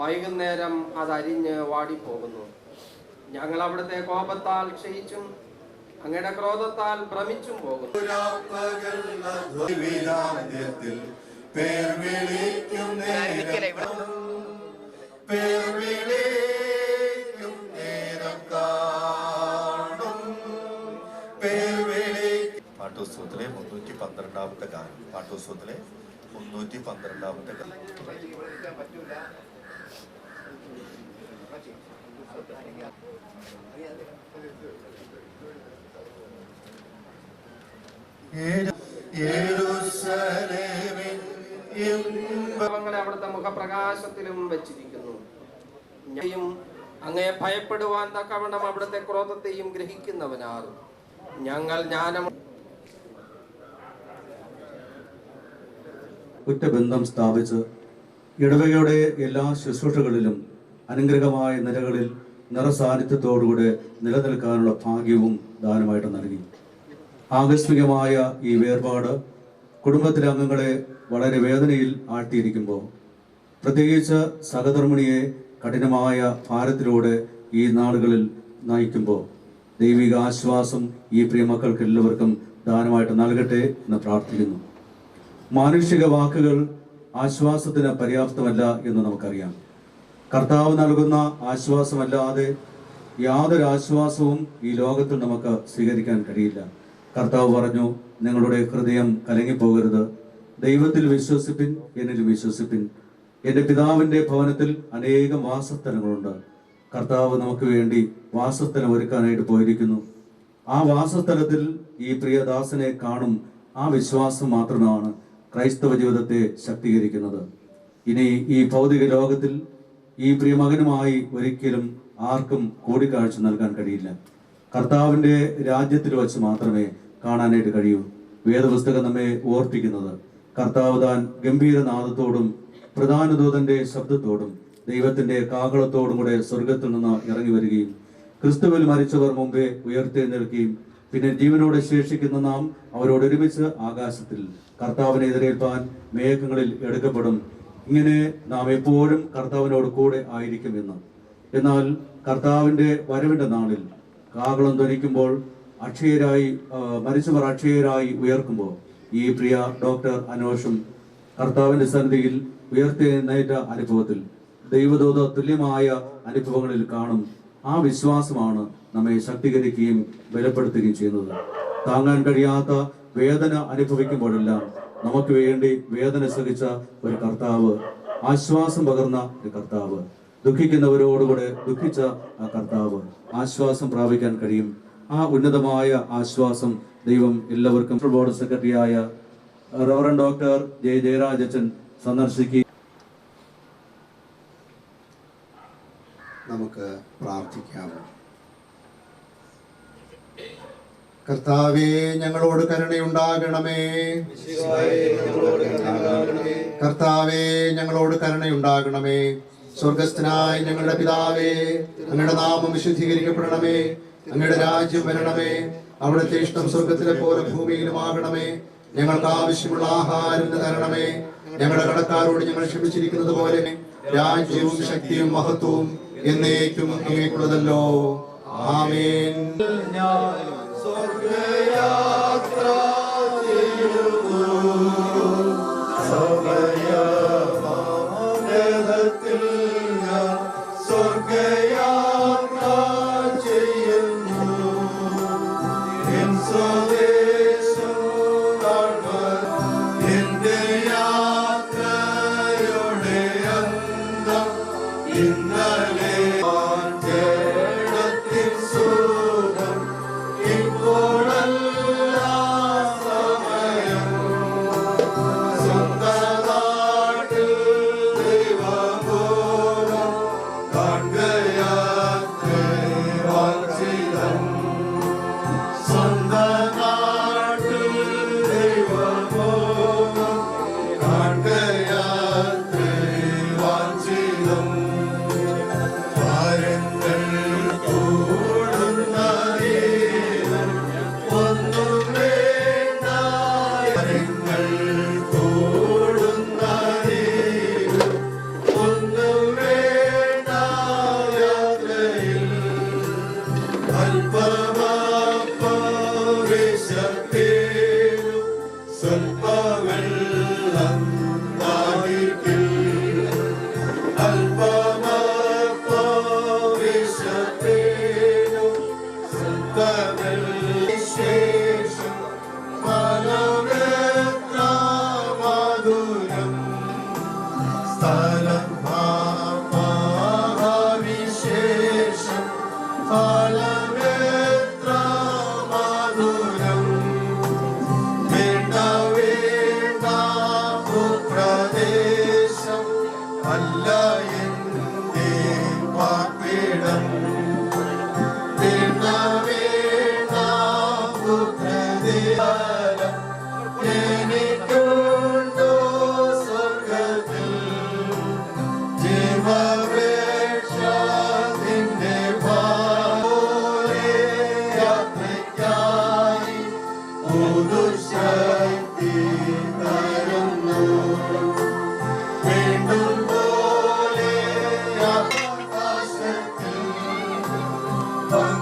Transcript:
വൈകുന്നേരം അതരിഞ്ഞ് വാടിപ്പോകുന്നു. ഞങ്ങൾ അവിടുത്തെ കോപത്താൽ ക്ഷയിച്ചും അങ്ങയുടെ ക്രോധത്താൽ ഭ്രമിച്ചും പോകുന്നു. പാട്ടോത്സവത്തിലെ മുന്നൂറ്റി പന്ത്രണ്ടാമത്തെ ഗാനം പാട്ടോത്സവത്തിലെ മുന്നൂറ്റി പന്ത്രണ്ടാമത്തെ ഭാവങ്ങളെ അവിടുത്തെ മുഖപ്രകാശത്തിലും വെച്ചിരിക്കുന്നു. ഞാനും അങ്ങയെ ഭയപ്പെടുവാൻ തക്കവണ്ണം അവിടുത്തെ ക്രോധത്തെയും ഗ്രഹിക്കുന്നവനാർ. ഞങ്ങൾ ജ്ഞാനം ഉറ്റബന്ധം സ്ഥാപിച്ച് ഇടവകയുടെ എല്ലാ ശുശ്രൂഷകളിലും അനുഗ്രഹമായ നിലകളിൽ നിറസാന്നിധ്യത്തോടുകൂടെ നിലനിൽക്കാനുള്ള ഭാഗ്യവും ദാനമായിട്ട് നൽകി. ആകസ്മികമായ ഈ വേർപാട് കുടുംബത്തിലെ അംഗങ്ങളെ വളരെ വേദനയിൽ ആഴ്ത്തിയിരിക്കുമ്പോൾ പ്രത്യേകിച്ച് സഹധർമ്മിണിയെ കഠിനമായ ഭാരത്തിലൂടെ ഈ നാളുകളിൽ നയിക്കുമ്പോൾ ദൈവിക ആശ്വാസം ഈ പ്രിയ മക്കൾക്ക് എല്ലാവർക്കും ദാനമായിട്ട് നൽകട്ടെ എന്ന് പ്രാർത്ഥിക്കുന്നു. മാനുഷിക വാക്കുകൾ ആശ്വാസത്തിന് പര്യാപ്തമല്ല എന്ന് നമുക്കറിയാം. കർത്താവ് നൽകുന്ന ആശ്വാസമല്ലാതെ യാതൊരു ആശ്വാസവും ഈ ലോകത്തിൽ നമുക്ക് സ്വീകരിക്കാൻ കഴിയില്ല. കർത്താവ് പറഞ്ഞു നിങ്ങളുടെ ഹൃദയം കലങ്ങിപ്പോകരുത്. ദൈവത്തിൽ വിശ്വസിപ്പിൻ എന്നിൽ വിശ്വസിപ്പിൻ. എന്റെ പിതാവിന്റെ ഭവനത്തിൽ അനേകം വാസസ്ഥലങ്ങളുണ്ട്. കർത്താവ് നമുക്ക് വേണ്ടി വാസസ്ഥലം ഒരുക്കാനായിട്ട് പോയിരിക്കുന്നു. ആ വാസസ്ഥലത്തിൽ ഈ പ്രിയദാസനെ കാണും. ആ വിശ്വാസം മാത്രമാണ്. ക്രൈസ്തവ ജീവിതത്തെ ശക്തീകരിക്കുന്നത്. ഇനി ഈ ഭൗതിക ലോകത്തിൽ ഈ പ്രിയമകനുമായി ഒരിക്കലും ആർക്കും കൂടിക്കാഴ്ച നൽകാൻ കഴിയില്ല. കർത്താവിന്റെ രാജ്യത്തിൽ വച്ച് മാത്രമേ കാണാനായിട്ട് കഴിയൂ. വേദപുസ്തകം നമ്മെ ഓർപ്പിക്കുന്നത് കർത്താവ് താൻ ഗംഭീരനാദത്തോടും പ്രധാനദൂതന്റെ ശബ്ദത്തോടും ദൈവത്തിന്റെ കാഹളത്തോടും കൂടെ സ്വർഗത്തിൽ നിന്ന് ഇറങ്ങി വരികയും ക്രിസ്തുവിൽ മരിച്ചവർ മുമ്പേ ഉയർത്തെഴുന്നേൽക്കുകയും പിന്നെ ജീവനോടെ ശേഷിക്കുന്ന നാം അവരോട് ഒരുമിച്ച് ആകാശത്തിൽ കർത്താവിനെ എതിരേൽപ്പാൻ മേഘങ്ങളിൽ എടുക്കപ്പെടും. ഇങ്ങനെ നാം എപ്പോഴും കർത്താവിനോട് കൂടെ ആയിരിക്കുമെന്ന് എന്നാൽ കർത്താവിന്റെ വരവിന്റെ നാളിൽ കാഹളം ധനിക്കുമ്പോൾ അക്ഷയരായി മരിച്ചവർ അക്ഷയരായി ഉയർക്കുമ്പോൾ ഈ പ്രിയ ഡോക്ടർ അനോഷും കർത്താവിന്റെ സന്നിധിയിൽ ഉയർത്തെഴുന്നേറ്റ അനുഭവത്തിൽ ദൈവദൂത തുല്യമായ അനുഭവങ്ങളിൽ കാണും. ആ വിശ്വാസമാണ് നമ്മെ ശക്തീകരിക്കുകയും ബലപ്പെടുത്തുകയും ചെയ്യുന്നത്. താങ്ങാൻ കഴിയാത്ത വേദന അനുഭവിക്കുമ്പോഴെല്ലാം നമുക്ക് വേണ്ടി വേദന സഹിച്ച ഒരു കർത്താവ് ആശ്വാസം പകർന്ന ഒരു കർത്താവ് ദുഃഖിക്കുന്നവരോടുകൂടെ ദുഃഖിച്ച ആ കർത്താവ് ആശ്വാസം പ്രാപിക്കാൻ കഴിയും. ആ ഉന്നതമായ ആശ്വാസം ദൈവം എല്ലാവർക്കും. ബോർഡ് സെക്രട്ടറിയായ റവറൻ ഡോക്ടർ ജെ ജയരാജൻ സന്ദർശിക്കുകയും നമുക്ക് പ്രാർത്ഥിക്കാം. കർത്താവേ ഞങ്ങളോട് കരുണയുണ്ടാകണമേ. കർത്താവേ ഞങ്ങളോട് കരുണയുണ്ടാകണമേ. സ്വർഗസ്ഥനായ ഞങ്ങളുടെ പിതാവേ അങ്ങയുടെ നാമം വിശുദ്ധീകരിക്കപ്പെടണമേ. അങ്ങയുടെ രാജ്യം വരണമേ. അവിടുത്തെ ഇഷ്ടം സ്വർഗത്തിലെ പോലെ ഭൂമിയിലുമാകണമേ ഞങ്ങൾക്ക് ആവശ്യമുള്ള ആഹാരം തരണമേ. ഞങ്ങളുടെ കടക്കാരോട് ഞങ്ങൾ ക്ഷമിച്ചിരിക്കുന്നത് പോലെ രാജ്യവും ശക്തിയും മഹത്വവും എന്നേക്കും അങ്ങേക്കുള്ളതല്ലോ. ആമേൻ. സ്വർഗയാത്ര സ്വർഗയാത്ര ചെയ്യുന്നു one.